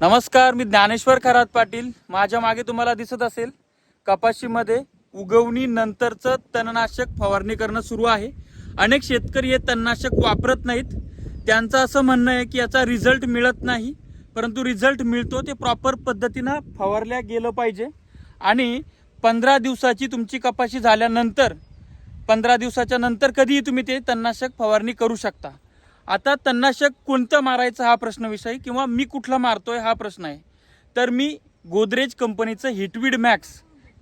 नमस्कार मी ज्ञानेश्वर खरात पाटील. माझ्या मागे तुम्हाला दिसत असेल कपाशीमध्ये उगवणी नंतरचं तणनाशक फवारणी करणं सुरू आहे. अनेक शेतकरी हे तणनाशक वापरत नाहीत. त्यांचं असं म्हणणं आहे की याचा रिझल्ट मिळत नाही. परंतु रिझल्ट मिळतो ते प्रॉपर पद्धतीनं फवारल्या गेलं पाहिजे. आणि पंधरा दिवसाची तुमची कपाशी झाल्यानंतर पंधरा दिवसाच्या नंतर कधीही तुम्ही ते तणनाशक फवारणी करू शकता. आता तणनाशक कोणतं मारायचं हा प्रश्न विषय किंवा मी कुठला मारतोय हा प्रश्न आहे. तर मी गोदरेज कंपनीचं हिटवीड मॅक्स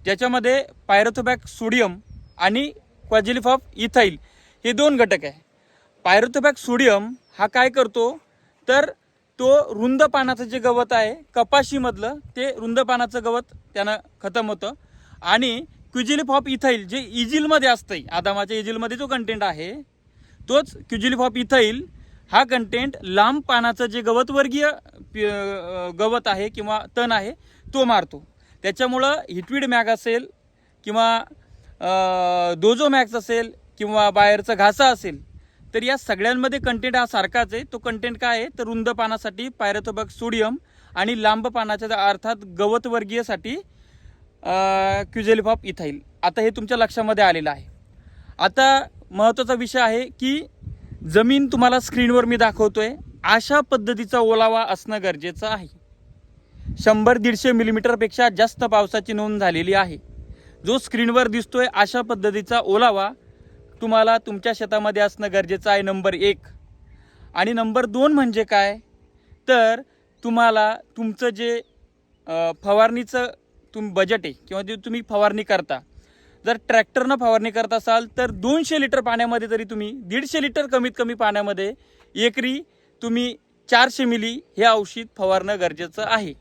ज्याच्यामध्ये पायरोथोबॅक सोडियम आणि क्वाजिलिफॉफ इथाईल हे दोन घटक आहे. पायरोथोबॅक सोडियम हा काय करतो? तर तो रुंद पानाचं जे गवत आहे कपाशीमधलं ते रुंद पानाचं गवत त्यानं खतम होतं. आणि क्युजिलिफॉप इथाईल जे इजिलमध्ये असतंय आदामाच्या इजिलमध्ये जो कंटेंट आहे तोच क्युजिलिफॉप इथाईल हा कंटेंट लांब पानाचं जे गवतवर्गीय गवत आहे किंवा तण आहे तो मारतो. त्याच्यामुळं हिटवीड मॅग असेल किंवा दोजो मॅक्स असेल किंवा बाहेरचं घासा असेल तर या सगळ्यांमध्ये कंटेंट हा सारखाच आहे. तो कंटेंट काय आहे? तर रुंद पानासाठी पायरोथोबॅक सोडियम आणि लांब पानाच्या अर्थात गवतवर्गीयसाठी क्युजेलिफॉप इथाईल आता हे तुमच्या लक्षामध्ये आलेलं आहे. आता महत्त्वाचा विषय आहे की जमीन तुम्हाला स्क्रीनवर मी दाखवतोय. अशा पद्धतीचा ओलावा असणं गरजेचं आहे. शंभर दीडशे मिलीमीटरपेक्षा जास्त पावसाची नोंद झालेली आहे. जो स्क्रीनवर दिसतोय अशा पद्धतीचा ओलावा तुम्हाला तुमच्या शेतामध्ये असणं गरजेचं आहे नंबर एक. आणि नंबर दोन म्हणजे काय? तर तुम्हाला तुमचं जे फवारणीचं तुम बजेट आहे किंवा जे तुम्ही फवारणी करता जर ट्रॅक्टरनं फवारणी करत असाल तर दोनशे लिटर पाण्यामध्ये तरी तुम्ही दीडशे लिटर कमीत कमी पाण्यामध्ये एकरी तुम्ही चारशे मिली हे औषध फवारणं गरजेचं आहे.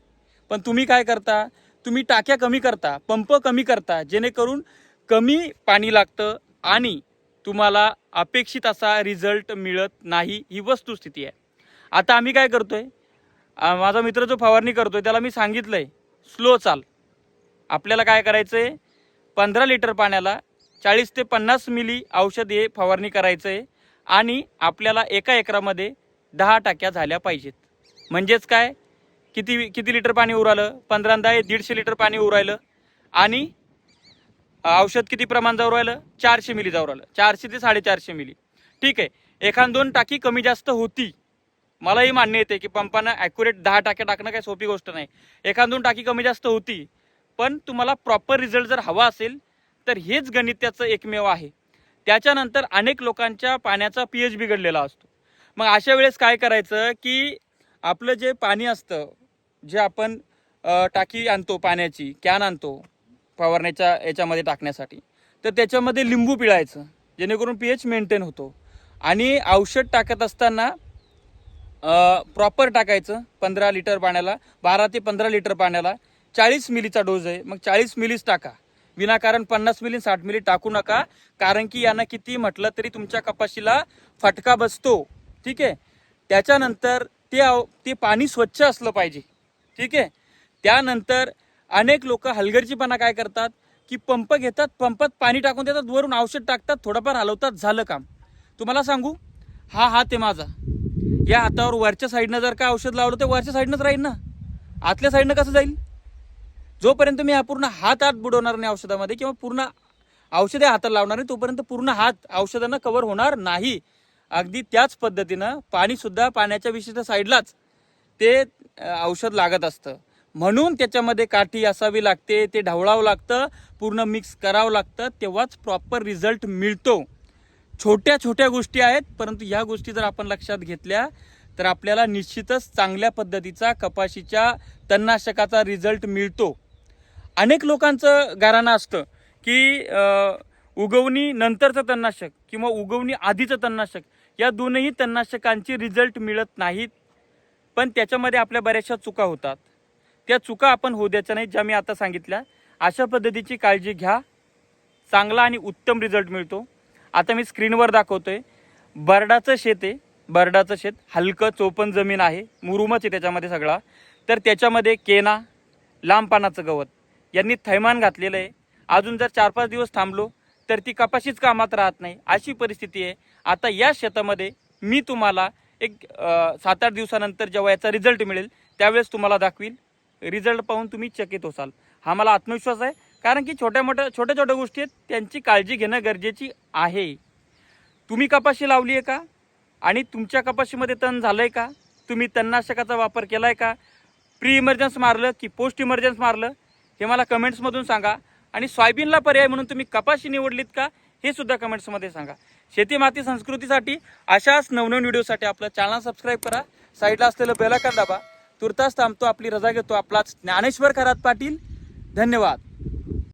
पण तुम्ही काय करता? तुम्ही टाक्या कमी करता पंप कमी करता जेणेकरून कमी पाणी लागतं आणि तुम्हाला अपेक्षित असा रिझल्ट मिळत नाही ही वस्तुस्थिती आहे. आता आम्ही काय करतो आहे माझा मित्र जो फवारणी करतो आहे त्याला मी सांगितलं आहे स्लो चाल. आपल्याला काय करायचं आहे पंधरा लिटर पाण्याला चाळीस ते पन्नास मिली औषध हे फवारणी करायचं आहे आणि आपल्याला एका एकरामध्ये दहा टाक्या झाल्या पाहिजेत. म्हणजेच काय? किती किती लिटर पाणी उरालं? पंधरांदा हे दीडशे लिटर पाणी उरायलं आणि औषध किती प्रमाण जाऊ राहिलं चारशे मिली जाऊ राहिलं. चारशे ते साडेचारशे मिली. ठीक आहे. एखाद दोन टाकी कमी जास्त होती. मलाही मान्य येते की पंपानं ॲक्युरेट दहा टाक्या टाकणं काही सोपी गोष्ट नाही. एखाद दोन टाकी कमी जास्त होती पण तुम्हाला प्रॉपर रिझल्ट जर हवा असेल तर हेच गणित त्याचं एकमेव आहे. त्याच्यानंतर अनेक लोकांच्या पाण्याचा पी एच बिघडलेला असतो. मग अशा वेळेस काय करायचं की आपलं जे पाणी असतं जे आपण टाकी आणतो पाण्याची कॅन आणतो फवारण्याच्या याच्यामध्ये टाकण्यासाठी तर त्याच्यामध्ये लिंबू पिळायचं जेणेकरून पी एच मेंटेन होतो. आणि औषध टाकत असताना प्रॉपर टाकायचं पंधरा लिटर पाण्याला बारा ते पंधरा लिटर पाण्याला चाळीस मिलीचा डोस आहे. मग चाळीस मिलीच टाका. विनाकारण पन्नास मिली साठ मिली टाकू नका. कारण की यानं किती म्हटलं तरी तुमच्या कपाशीला फटका बसतो. ठीक आहे? त्याच्यानंतर ते ते पाणी स्वच्छ असलं पाहिजे. ठीक आहे? त्यानंतर अनेक लोक हलगर्जीपणा काय करतात? की पंप घेतात पंपात पाणी टाकून देतात वरून औषध टाकतात थोडंफार हलवतात झालं काम. तुम्हाला सांगू? हा हात आहे माझा. या हातावर वरच्या साईडनं जर का औषध लावलं तर वरच्या साईडनंच राहील ना. आतल्या साईडनं कसं जाईल? जोपर्यंत मी हा पूर्ण हात आत बुडवणार नाही औषधामध्ये किंवा पूर्ण औषधे हाताला लावणार नाही तोपर्यंत पूर्ण हात औषधानं कवर होणार नाही. अगदी त्याच पद्धतीनं पाणीसुद्धा पाण्याच्या विशिष्ट साईडलाच ते औषध लागत असतं. म्हणून त्याच्यामध्ये काठी असावी लागते ते ढवळावं लागतं पूर्ण मिक्स करावं लागतं तेव्हाच प्रॉपर रिझल्ट मिळतो. छोट्या छोट्या गोष्टी आहेत परंतु ह्या गोष्टी जर आपण लक्षात घेतल्या तर आपल्याला निश्चितच चांगल्या पद्धतीचा कपाशीच्या तणनाशकाचा रिझल्ट मिळतो. अनेक लोकांचं गाराणं असतं की उगवणी नंतरचं तणनाशक किंवा उगवणी आधीचं तणनाशक या दोनही तणनाशकांची रिझल्ट मिळत नाहीत. पण त्याच्यामध्ये आपल्या बऱ्याचशा चुका होतात. त्या चुका आपण होऊ द्यायच्या नाहीत ज्या मी आता सांगितल्या. अशा पद्धतीची काळजी घ्या. चांगला आणि उत्तम रिझल्ट मिळतो. आता मी स्क्रीनवर दाखवतो आहे बर्डाचं शेत आहे. बर्डाचं शेत हलकं चोपन जमीन आहे. मुरुमच आहे त्याच्यामध्ये सगळा. तर त्याच्यामध्ये केना लांब पानाचं गवत. यांनी थैमान घातलेलं आहे. अजून जर चार पाच दिवस थांबलो तर ती कपाशीच कामात राहत नाही. अशी परिस्थिती आहे. आता या शेतामध्ये मी तुम्हाला एक सात आठ दिवसानंतर जेव्हा याचा रिझल्ट मिळेल त्यावेळेस तुम्हाला दाखवील रिझल्ट पाहून तुम्ही चकित होसाल. हा मला आत्मविश्वास आहे. कारण की छोट्या मोठ्या छोट्या छोट्या गोष्टी आहेत. त्यांची काळजी घेणं गरजेची आहे. तुम्ही कपाशी लावली आहे का? आणि तुमच्या कपाशीमध्ये तण झालं आहे का? तुम्ही तणनाशकाचा वापर केला आहे का? प्री इमर्जन्स मारलं की पोस्ट इमर्जन्स मारलं? हे मला कमेंट्समधून सांगा. आणि सोयाबीनला पर्याय म्हणून तुम्ही कपाशी निवडलीत का हे सुद्धा कमेंट्समध्ये सांगा. शेती माती संस्कृतीसाठी अशाच नवनवीन व्हिडिओसाठी आपलं चॅनल सबस्क्राईब करा. साईडला असलेलं बेलाकार दाबा. तुर्तास थांबतो आपली रजा घेतो आपलाच ज्ञानेश्वर खरात पाटील. धन्यवाद.